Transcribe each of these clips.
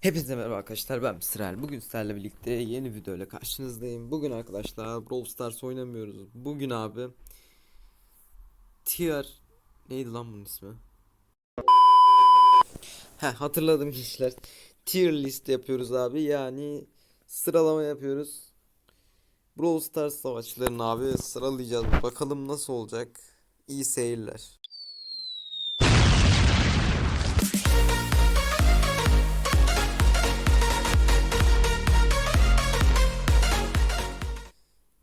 Hepinize merhaba arkadaşlar ben Sırel. Bugün sizlerle birlikte yeni video ile karşınızdayım. Bugün arkadaşlar Brawl Stars oynamıyoruz. Bugün abi Tier neydi lan bunun ismi? Heh hatırladım gençler. Tier list yapıyoruz abi. Yani sıralama yapıyoruz. Brawl Stars savaşçılarını abi sıralayacağız. Bakalım nasıl olacak. İyi seyirler.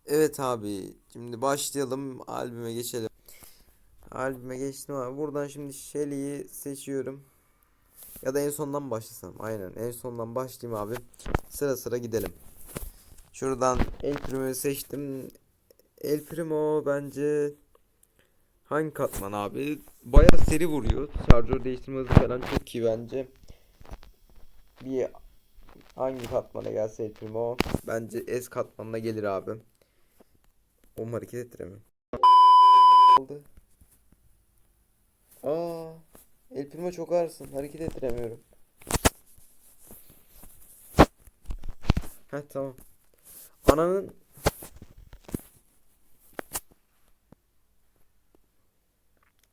Evet abi şimdi başlayalım albüme geçelim. Albüme geçtim abi. Buradan şimdi Shelly'yi seçiyorum. Ya da en sondan başlasam. Aynen en sondan başlayayım abi. Sıra sıra gidelim. Şuradan El Primo'yu seçtim. El Primo bence hangi katman abi? Baya seri vuruyor. Şarjör değiştirme hızı falan çok iyi bence. Bir hangi katmana gelse El Primo bence S katmanına gelir abi. Oğlum hareket ettiremiyorum. Oldu. Aa, el primo çok ağırsın. Hareket ettiremiyorum. Heh tamam. Ananın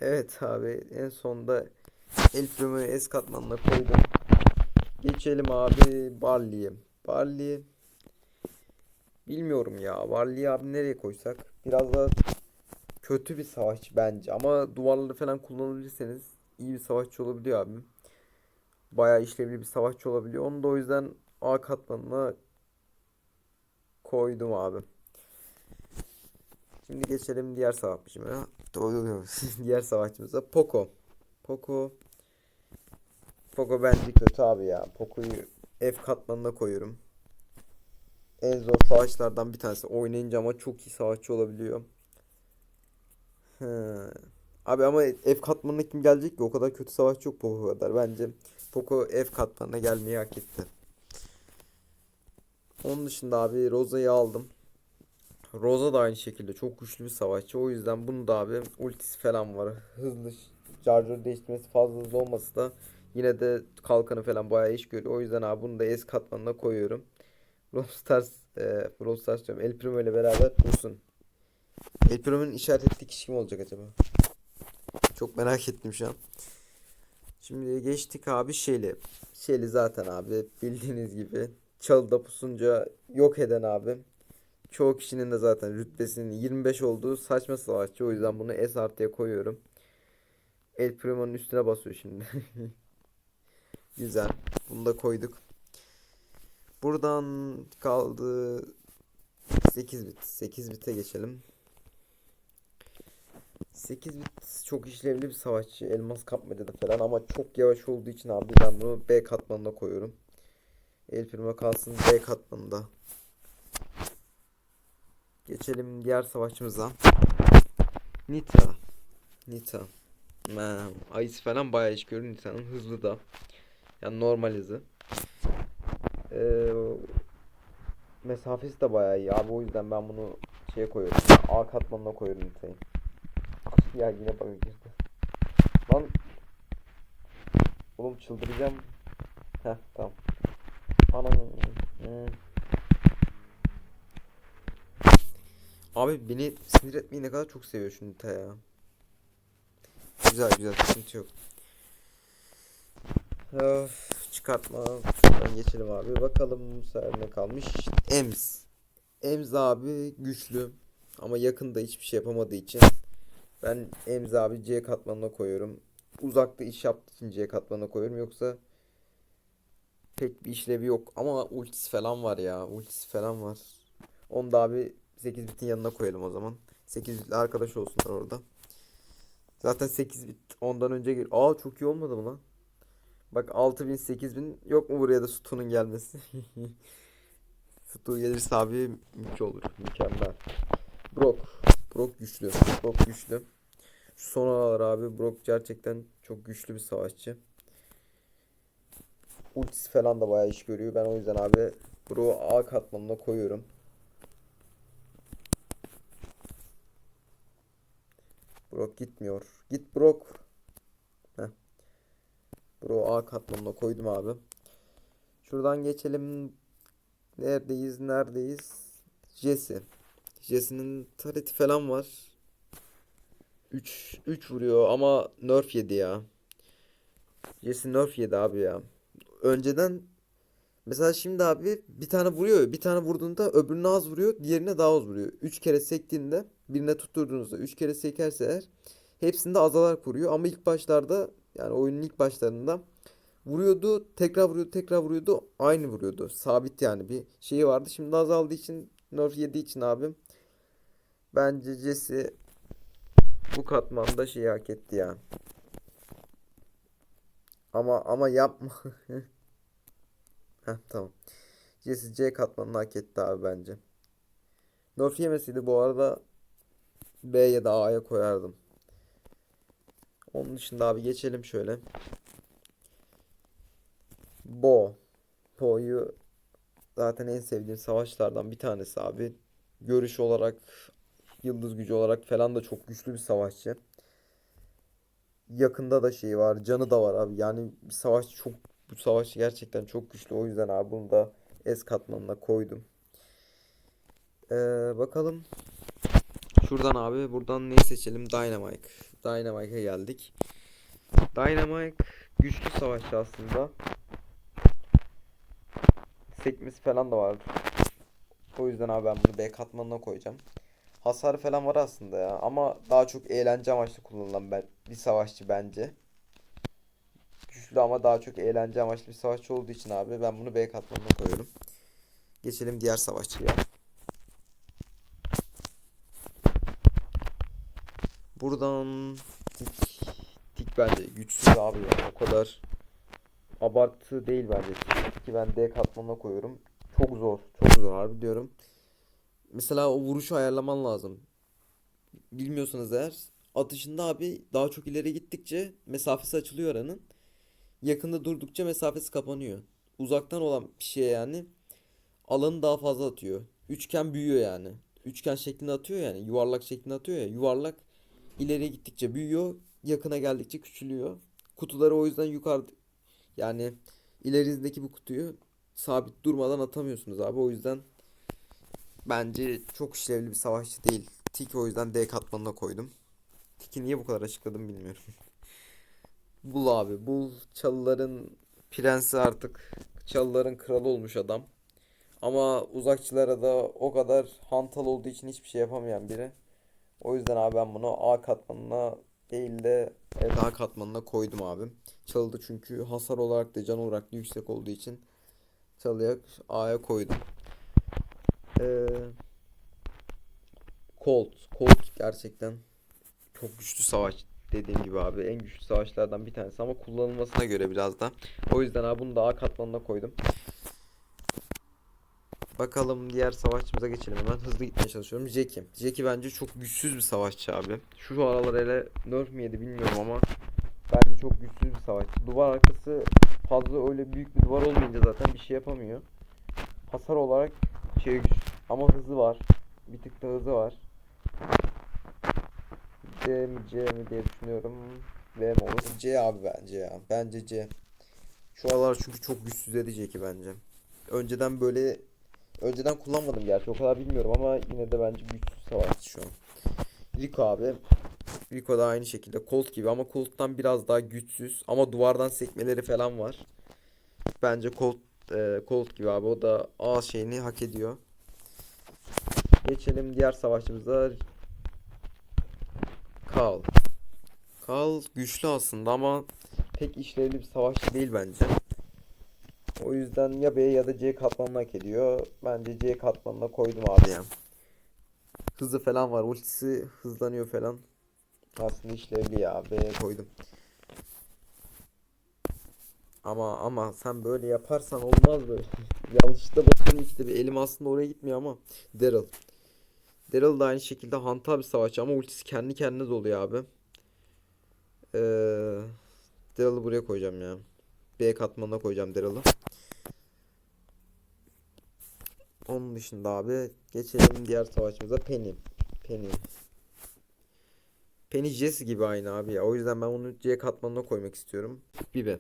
Evet abi en sonda el primoyu S katmanına koydum. Geçelim abi Barley'e. Barley Bilmiyorum ya. Barley'i abi nereye koysak? Biraz da kötü bir savaşçı bence. Ama duvarları falan kullanabilirseniz iyi bir savaşçı olabiliyor abi. Bayağı işlevli bir savaşçı olabiliyor. Onu da o yüzden A katmanına koydum abi. Şimdi geçelim diğer savaşçımıza. Diğer savaşçımıza Poco. Poco Poco bence kötü abi ya. Poco'yu F katmanına koyuyorum en zor savaşlardan bir tanesi. Oynayınca ama çok iyi savaşçı olabiliyor. He. Abi ama F katmanına kim gelecek ki? O kadar kötü savaşçı yok Poco kadar. Bence Poco F katmanına gelmeyi hak etti. Onun dışında abi Rosa'yı aldım. Rosa da aynı şekilde çok güçlü bir savaşçı. O yüzden bunu da abi ultisi falan var. Hızlı charger değiştirmesi fazla hızlı olması da yine de kalkanı falan bayağı iş görüyor. O yüzden abi bunu da S katmanına koyuyorum. Brawl Stars, e, Brawl diyorum. El Primo ile beraber dursun. El Primo'nun işaret ettiği kişi kim olacak acaba? Çok merak ettim şu an. Şimdi geçtik abi Shelly. Shelly zaten abi bildiğiniz gibi çalıda pusunca yok eden abi. Çoğu kişinin de zaten rütbesinin 25 olduğu saçma savaşçı. O yüzden bunu S artıya koyuyorum. El Primo'nun üstüne basıyor şimdi. Güzel. Bunu da koyduk. Buradan kaldı 8 bit. 8 bite geçelim. 8 bit çok işlevli bir savaşçı. Elmas kapmacada falan ama çok yavaş olduğu için abi ben bunu B katmanına koyuyorum. El prima kalsın B katmanında. Geçelim diğer savaşçımıza. Nita. Nita. Ayısı falan bayağı iş görüyor Nita'nın hızlı da. Yani normal hızı. Ee, mesafesi de bayağı iyi abi o yüzden ben bunu şeye koyuyorum. A katmanına koyuyorum niteyi. ya yine bana girdi. Lan Oğlum çıldıracağım. Heh tamam. Anam. Hmm. Abi beni sinir etmeyi ne kadar çok seviyor şu Nita ya. Güzel güzel sıkıntı yok. Öf, çıkartma. Şuradan geçelim abi. Bakalım bu ne kalmış. Ems. Ems abi güçlü. Ama yakında hiçbir şey yapamadığı için ben Ems abi C katmanına koyuyorum. Uzakta iş yaptığı için C katmanına koyuyorum. Yoksa pek bir işlevi yok. Ama ultisi falan var ya. Ultisi falan var. Onu da abi 8 bitin yanına koyalım o zaman. 8 bitle arkadaş olsunlar orada. Zaten 8 bit ondan önce gir. Aa çok iyi olmadı mı lan? Bak 6000 8000 yok mu buraya da sütunun gelmesi? Sütun gelirse abi mükemmel olur. Mükemmel. Brock. Brock güçlü. Brock güçlü. Şu son aralar abi Brock gerçekten çok güçlü bir savaşçı. Ultisi falan da bayağı iş görüyor. Ben o yüzden abi Brock'u A katmanına koyuyorum. Brock gitmiyor. Git Brock. Bro A katmanına koydum abi. Şuradan geçelim. Neredeyiz? Neredeyiz? Jesse. Jesse'nin tareti falan var. 3 3 vuruyor ama nerf yedi ya. Jesse nerf yedi abi ya. Önceden mesela şimdi abi bir tane vuruyor. Bir tane vurduğunda öbürüne az vuruyor. Diğerine daha az vuruyor. 3 kere sektiğinde birine tutturduğunuzda 3 kere sekerse eğer hepsinde azalarak vuruyor. Ama ilk başlarda yani oyunun ilk başlarında vuruyordu, tekrar vuruyordu, tekrar vuruyordu. Aynı vuruyordu. Sabit yani bir şeyi vardı. Şimdi azaldığı için nerf yediği için abi bence Jesse bu katmanda şeyi hak etti ya. Ama ama yapma. Heh, tamam. Jesse C katmanını hak etti abi bence. Nerf yemeseydi bu arada B ya da A'ya koyardım. Onun dışında abi geçelim şöyle. Bo. Bo'yu zaten en sevdiğim savaşlardan bir tanesi abi. Görüş olarak, yıldız gücü olarak falan da çok güçlü bir savaşçı. Yakında da şey var, canı da var abi. Yani bir savaşçı çok bu savaşçı gerçekten çok güçlü. O yüzden abi bunu da S katmanına koydum. Ee, bakalım. Şuradan abi, buradan neyi seçelim? Dynamite. Dynamite'a geldik. Dynamite güçlü savaşçı aslında. Sekmesi falan da var. O yüzden abi ben bunu B katmanına koyacağım. Hasar falan var aslında ya ama daha çok eğlence amaçlı kullanılan ben bir savaşçı bence. Güçlü ama daha çok eğlence amaçlı bir savaşçı olduğu için abi ben bunu B katmanına koyuyorum. Geçelim diğer savaşçıya. Buradan tik tik bence güçsüz abi ya o kadar abartı değil bence. Ki ben D katmanına koyuyorum. Çok zor, çok zor harbi diyorum. Mesela o vuruşu ayarlaman lazım. Bilmiyorsanız eğer atışında abi daha çok ileri gittikçe mesafesi açılıyor aranın. Yakında durdukça mesafesi kapanıyor. Uzaktan olan bir şeye yani alanı daha fazla atıyor. Üçgen büyüyor yani. Üçgen şeklinde atıyor yani. Yuvarlak şeklinde atıyor ya. Yuvarlak ileriye gittikçe büyüyor. Yakına geldikçe küçülüyor. Kutuları o yüzden yukarıda yani ilerinizdeki bu kutuyu sabit durmadan atamıyorsunuz abi. O yüzden bence çok işlevli bir savaşçı değil. Tik o yüzden D katmanına koydum. Tik'i niye bu kadar açıkladım bilmiyorum. Bul abi. Bul çalıların prensi artık. Çalıların kralı olmuş adam. Ama uzakçılara da o kadar hantal olduğu için hiçbir şey yapamayan biri. O yüzden abi ben bunu A katmanına değil de evet, A katmanına koydum abi. Çalıda çünkü hasar olarak da can olarak da yüksek olduğu için çalıya A'ya koydum. Ee, Colt. Colt gerçekten çok güçlü savaş dediğim gibi abi en güçlü savaşlardan bir tanesi ama kullanılmasına göre biraz da. O yüzden abi bunu da A katmanına koydum. Bakalım diğer savaşçımıza geçelim hemen. Hızlı gitmeye çalışıyorum. Jackie. Jackie bence çok güçsüz bir savaşçı abi. Şu aralar hele nerf mi yedi bilmiyorum ama bence çok güçsüz bir savaşçı. Duvar arkası fazla öyle büyük bir duvar olmayınca zaten bir şey yapamıyor. Hasar olarak şey güç ama hızı var. Bir tık da hızı var. C mi C mi diye düşünüyorum. V mi olur? C abi bence ya. Bence C. Şu aralar çünkü çok güçsüz edecek bence. Önceden böyle önceden kullanmadım gerçi o kadar bilmiyorum ama yine de bence güçsüz savaşçı şu an. Rico abi. Rico da aynı şekilde Colt gibi ama Colt'tan biraz daha güçsüz ama duvardan sekmeleri falan var. Bence Colt e, Colt gibi abi o da A şeyini hak ediyor. Geçelim diğer savaşçımıza. Karl. Karl güçlü aslında ama pek işlevli bir savaşçı değil bence. O yüzden ya B ya da C katmanına hak ediyor. Bence C katmanına koydum abi ya. Hızı falan var. Ultisi hızlanıyor falan. Aslında işlevli ya. B'ye koydum. Ama ama sen böyle yaparsan olmaz böyle. Yanlışlıkla basıyorum işte bir elim aslında oraya gitmiyor ama. Daryl. Daryl da aynı şekilde hantal bir savaşçı ama ultisi kendi kendine doluyor abi. Ee, Daryl'ı buraya koyacağım ya. B katmanına koyacağım Daryl'ı. Onun dışında abi geçelim diğer savaşçımıza Penny. Penny. Penny Jesse gibi aynı abi ya. O yüzden ben onu C katmanına koymak istiyorum. Bibi.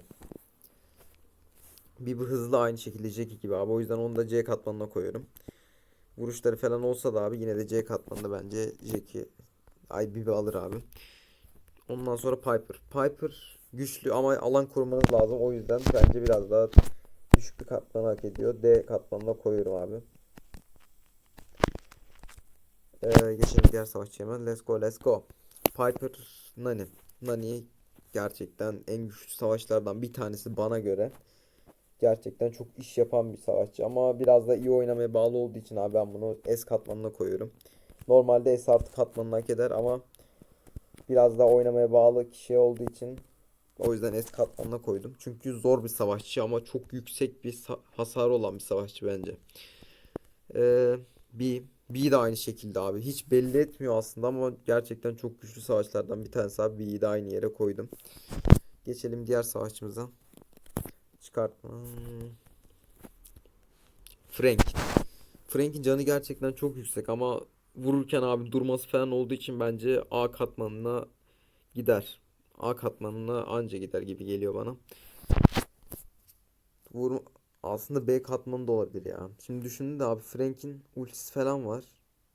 Bir bu hızlı aynı şekilde Jackie gibi abi. O yüzden onu da C katmanına koyuyorum. Vuruşları falan olsa da abi yine de C katmanında bence Jackie ay Bibi alır abi. Ondan sonra Piper. Piper güçlü ama alan korumanız lazım. O yüzden bence biraz daha düşük bir katman hak ediyor. D katmanına koyuyorum abi. Ee, geçelim diğer savaşçıya hemen. Let's go, let's go. Piper Nani. Nani gerçekten en güçlü savaşlardan bir tanesi bana göre. Gerçekten çok iş yapan bir savaşçı ama biraz da iyi oynamaya bağlı olduğu için abi ben bunu S katmanına koyuyorum. Normalde S artı katmanına hak eder ama biraz daha oynamaya bağlı kişi olduğu için o yüzden S katmanına koydum. Çünkü zor bir savaşçı ama çok yüksek bir sa- hasarı olan bir savaşçı bence. Ee, B. B de aynı şekilde abi. Hiç belli etmiyor aslında ama gerçekten çok güçlü savaşlardan bir tanesi abi. B'yi de aynı yere koydum. Geçelim diğer savaşçımıza. Çıkartma. Frank. Frank'in canı gerçekten çok yüksek ama vururken abi durması falan olduğu için bence A katmanına gider. A katmanına anca gider gibi geliyor bana. Vur aslında B katmanı da olabilir ya. Şimdi düşündüm de abi Frank'in ultisi falan var.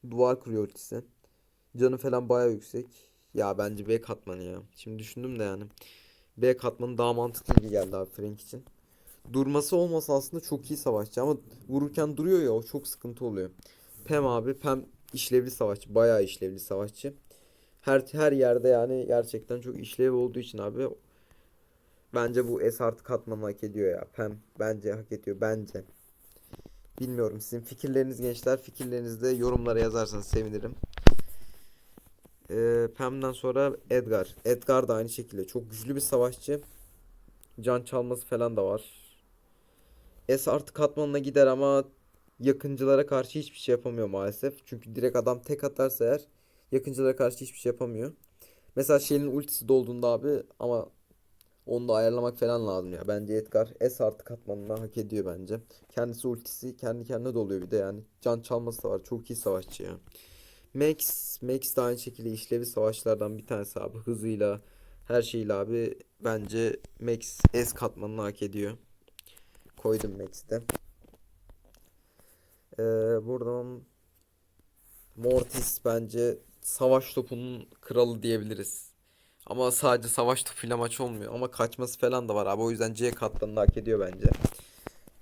Duvar kuruyor ultisi. Canı falan baya yüksek. Ya bence B katmanı ya. Şimdi düşündüm de yani. B katmanı daha mantıklı gibi geldi abi Frank için. Durması olmasa aslında çok iyi savaşçı ama vururken duruyor ya o çok sıkıntı oluyor. Pem abi Pem işlevli savaşçı. Bayağı işlevli savaşçı. Her her yerde yani gerçekten çok işlev olduğu için abi bence bu S artı katmanı hak ediyor ya. Pem bence hak ediyor bence. Bilmiyorum sizin fikirleriniz gençler. Fikirlerinizi de yorumlara yazarsanız sevinirim. Ee, Pem'den sonra Edgar. Edgar da aynı şekilde çok güçlü bir savaşçı. Can çalması falan da var. S artı katmanına gider ama yakıncılara karşı hiçbir şey yapamıyor maalesef. Çünkü direkt adam tek atarsa eğer yakıncılara karşı hiçbir şey yapamıyor. Mesela Shell'in ultisi dolduğunda abi ama onu da ayarlamak falan lazım ya. Bence Edgar S artı katmanına hak ediyor bence. Kendisi ultisi kendi kendine doluyor bir de yani. Can çalması da var. Çok iyi savaşçı ya. Max, Max de aynı şekilde işlevi savaşlardan bir tanesi abi. Hızıyla her şeyle abi bence Max S katmanını hak ediyor. Koydum Max'i de. Ee, buradan Mortis bence savaş topunun kralı diyebiliriz. Ama sadece savaş topuyla maç olmuyor. Ama kaçması falan da var abi. O yüzden C katmanını hak ediyor bence.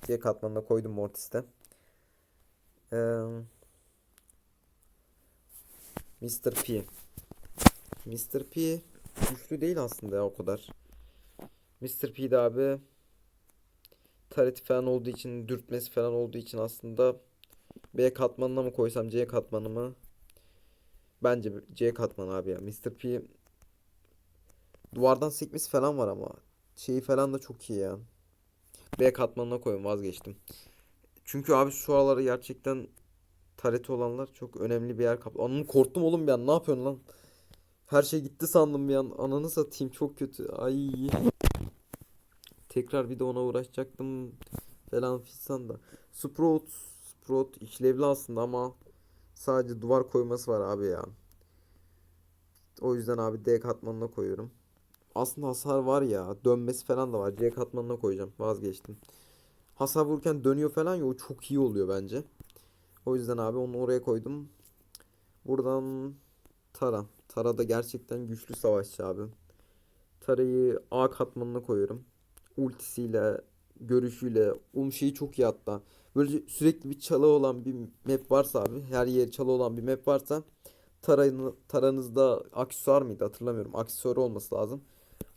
C katmanına koydum Mortis'te. Ee, Mr. P. Mr. P güçlü değil aslında ya o kadar. Mr. P de abi tareti falan olduğu için, dürtmesi falan olduğu için aslında B katmanına mı koysam C katmanı mı? Bence C katmanı abi ya. Mr. P duvardan sekmesi falan var ama şeyi falan da çok iyi ya. B katmanına koyun vazgeçtim. Çünkü abi şu araları gerçekten tareti olanlar çok önemli bir yer kaplıyor. Ananı korktum oğlum bir an. Ne yapıyorsun lan? Her şey gitti sandım bir an. Ananı satayım çok kötü. Ay. Tekrar bir de ona uğraşacaktım falan fistan da. Sprout, Sprout işlevli aslında ama sadece duvar koyması var abi ya. O yüzden abi D katmanına koyuyorum. Aslında hasar var ya. Dönmesi falan da var. C katmanına koyacağım. Vazgeçtim. Hasar vururken dönüyor falan ya o çok iyi oluyor bence. O yüzden abi onu oraya koydum. Buradan Tara. Tara da gerçekten güçlü savaşçı abi. Tara'yı A katmanına koyuyorum. Ultisiyle, görüşüyle, um şeyi çok iyi hatta. Böyle sürekli bir çalı olan bir map varsa abi, her yer çalı olan bir map varsa Tara'nı, Tara'nızda aksesuar mıydı hatırlamıyorum. Aksesuarı olması lazım.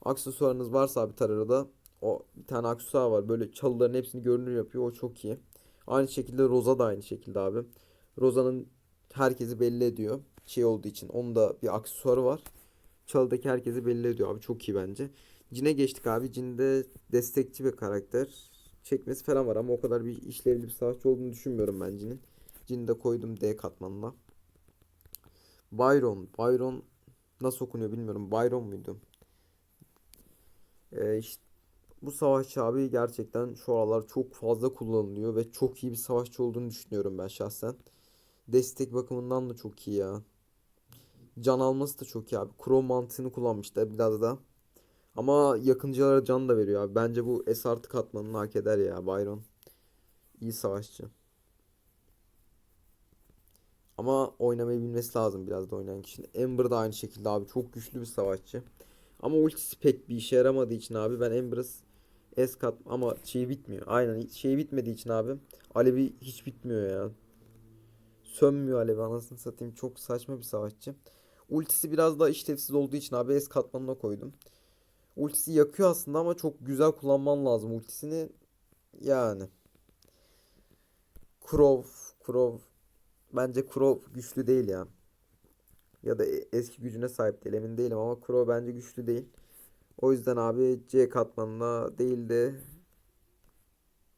Aksesuarınız varsa abi Tara'da o bir tane aksesuar var. Böyle çalıların hepsini görünür yapıyor. O çok iyi. Aynı şekilde Roza da aynı şekilde abi. Roza'nın herkesi belli ediyor. Şey olduğu için. Onun da bir aksesuarı var. Çalıdaki herkesi belli ediyor abi. Çok iyi bence. Cin'e geçtik abi. Cin de destekçi bir karakter. Çekmesi falan var ama o kadar bir işlevli bir savaşçı olduğunu düşünmüyorum ben Cin'in. Cin'i de koydum D katmanına. Byron. Byron nasıl okunuyor bilmiyorum. Byron muydu? Ee, işte bu savaşçı abi gerçekten şu aralar çok fazla kullanılıyor ve çok iyi bir savaşçı olduğunu düşünüyorum ben şahsen. Destek bakımından da çok iyi ya. Can alması da çok iyi abi. Crow mantığını kullanmışlar biraz da. Ama yakıncılara can da veriyor abi. Bence bu S artı katmanını hak eder ya Byron. İyi savaşçı. Ama oynamayı bilmesi lazım biraz da oynayan kişinin. Ember da aynı şekilde abi çok güçlü bir savaşçı. Ama ultisi pek bir işe yaramadığı için abi ben Ember'ı S kat ama şey bitmiyor. Aynen şey bitmediği için abi Alevi hiç bitmiyor ya. Sönmüyor Alevi anasını satayım. Çok saçma bir savaşçı. Ultisi biraz daha işlevsiz olduğu için abi S katmanına koydum. Ultisi yakıyor aslında ama çok güzel kullanman lazım ultisini. Yani. Crow, Crow. Bence Crow güçlü değil ya. Ya da e- eski gücüne sahip değil emin değilim ama Crow bence güçlü değil. O yüzden abi C katmanına değil de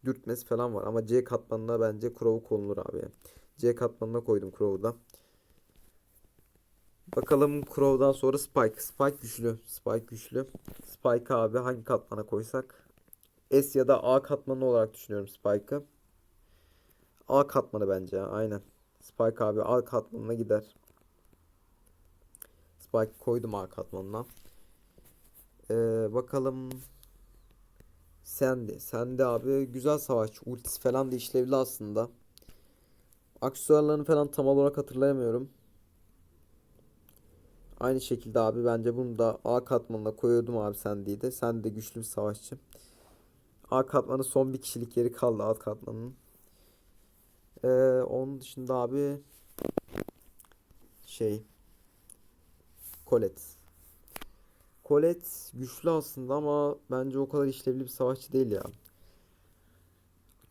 dürtmesi falan var. Ama C katmanına bence Crow'u konulur abi. C katmanına koydum Crow'u da. Bakalım Crow'dan sonra Spike. Spike güçlü. Spike güçlü. Spike abi hangi katmana koysak? S ya da A katmanı olarak düşünüyorum Spike'ı. A katmanı bence. Aynen. Spike abi A katmanına gider. Spike koydum A katmanına. Ee, bakalım. Sandy. Sandy abi güzel savaşçı. Ultisi falan da işlevli aslında. Aksesuarlarını falan tam olarak hatırlayamıyorum. Aynı şekilde abi bence bunu da A katmanına koyuyordum abi Sandy'yi de. Sandy de güçlü bir savaşçı. A katmanı son bir kişilik yeri kaldı A katmanının. Ee, onun dışında abi şey Colette. Colette güçlü aslında ama bence o kadar işlevli bir savaşçı değil ya.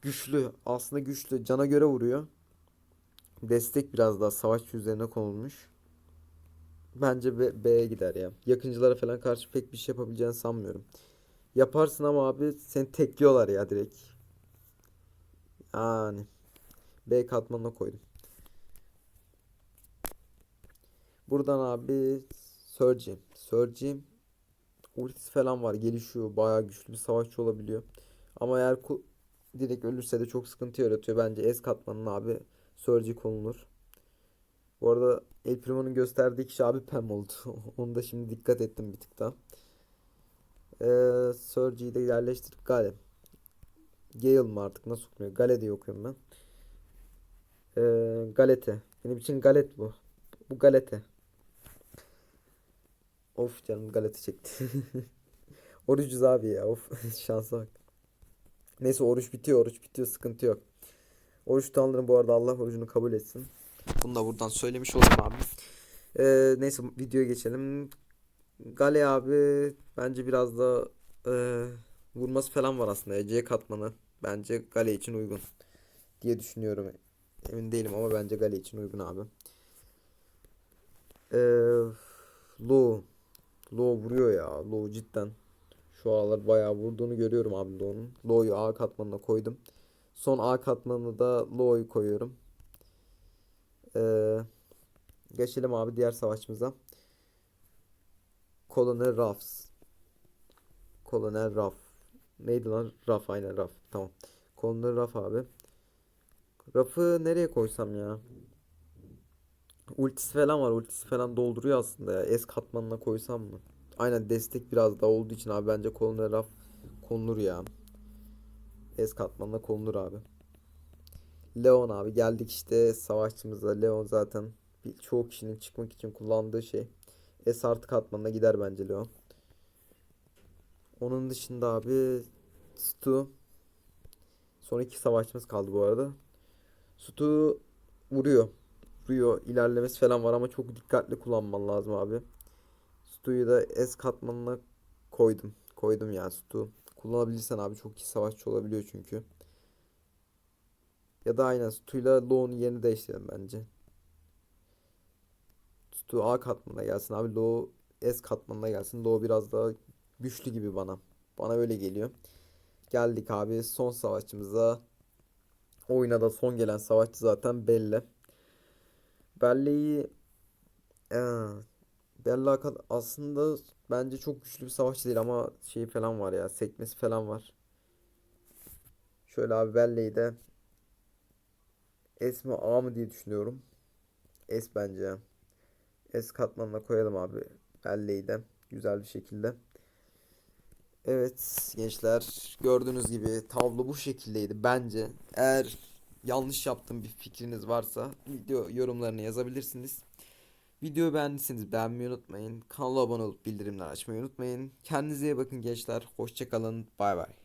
Güçlü. Aslında güçlü. Cana göre vuruyor. Destek biraz daha savaşçı üzerine konulmuş. Bence B- B'ye gider ya. Yakıncılara falan karşı pek bir şey yapabileceğini sanmıyorum. Yaparsın ama abi seni tekliyorlar ya direkt. Yani. B katmanına koydum. Buradan abi Surge'im. Surge'im ultisi falan var. Gelişiyor. Bayağı güçlü bir savaşçı olabiliyor. Ama eğer direkt ölürse de çok sıkıntı yaratıyor. Bence S katmanına abi Surge konulur. Bu arada El Primo'nun gösterdiği kişi abi Pam oldu. Onu da şimdi dikkat ettim bir tık daha. Ee, Surge'yi de yerleştirip Gale. Gale mı artık nasıl okunuyor? Gale diye okuyorum ben. Ee, Galete. Benim için Galet bu. Bu Galete. Of canım Galete çekti. Orucuz abi ya. Of şansa bak. Neyse oruç bitiyor. Oruç bitiyor. Sıkıntı yok. Oruç tutanların bu arada Allah orucunu kabul etsin. Bunu da buradan söylemiş olayım abi. Ee, neyse videoya geçelim. Gale abi bence biraz da e, vurması falan var aslında. C katmanı bence Gale için uygun diye düşünüyorum. Emin değilim ama bence Gale için uygun abi. Ee, Low. Low vuruyor ya. Low cidden. Şu aralar bayağı vurduğunu görüyorum abi Low'un. Low'yu A katmanına koydum. Son A katmanına da Low'yu koyuyorum. Ee, geçelim abi diğer savaşçımıza. Colonel Ruffs. Colonel Ruff. Neydi lan? Ruff aynen Ruff. Tamam. Colonel Ruff abi. Ruff'ı nereye koysam ya? Ultisi falan var. Ultisi falan dolduruyor aslında ya. S katmanına koysam mı? Aynen destek biraz daha olduğu için abi bence Colonel Ruff konulur ya. S katmanına konulur abi. Leon abi geldik işte savaşçımıza. Leon zaten bir, çoğu kişinin çıkmak için kullandığı şey. S artı katmanına gider bence Leon. Onun dışında abi Stu. Son iki savaşçımız kaldı bu arada. Stu vuruyor. Vuruyor. İlerlemesi falan var ama çok dikkatli kullanman lazım abi. Stu'yu da S katmanına koydum. Koydum ya Stu. Kullanabilirsen abi çok iyi savaşçı olabiliyor çünkü. Ya da aynen Stu'yla Low'un yerini değiştirelim bence. Stu A katmanına gelsin abi. Low S katmanına gelsin. Low biraz daha güçlü gibi bana. Bana öyle geliyor. Geldik abi son savaşçımıza. Oyuna da son gelen savaşçı zaten Belle. Belle'yi Ee, Bella aslında bence çok güçlü bir savaşçı değil ama şey falan var ya sekmesi falan var. Şöyle abi Belle'yi de S mi A mı diye düşünüyorum. S bence. S katmanına koyalım abi Belle'yi de güzel bir şekilde. Evet gençler gördüğünüz gibi tablo bu şekildeydi bence. Eğer yanlış yaptığım bir fikriniz varsa video yorumlarına yazabilirsiniz. Videoyu beğendiyseniz beğenmeyi unutmayın. Kanala abone olup bildirimleri açmayı unutmayın. Kendinize iyi bakın gençler. Hoşçakalın. Bay bay.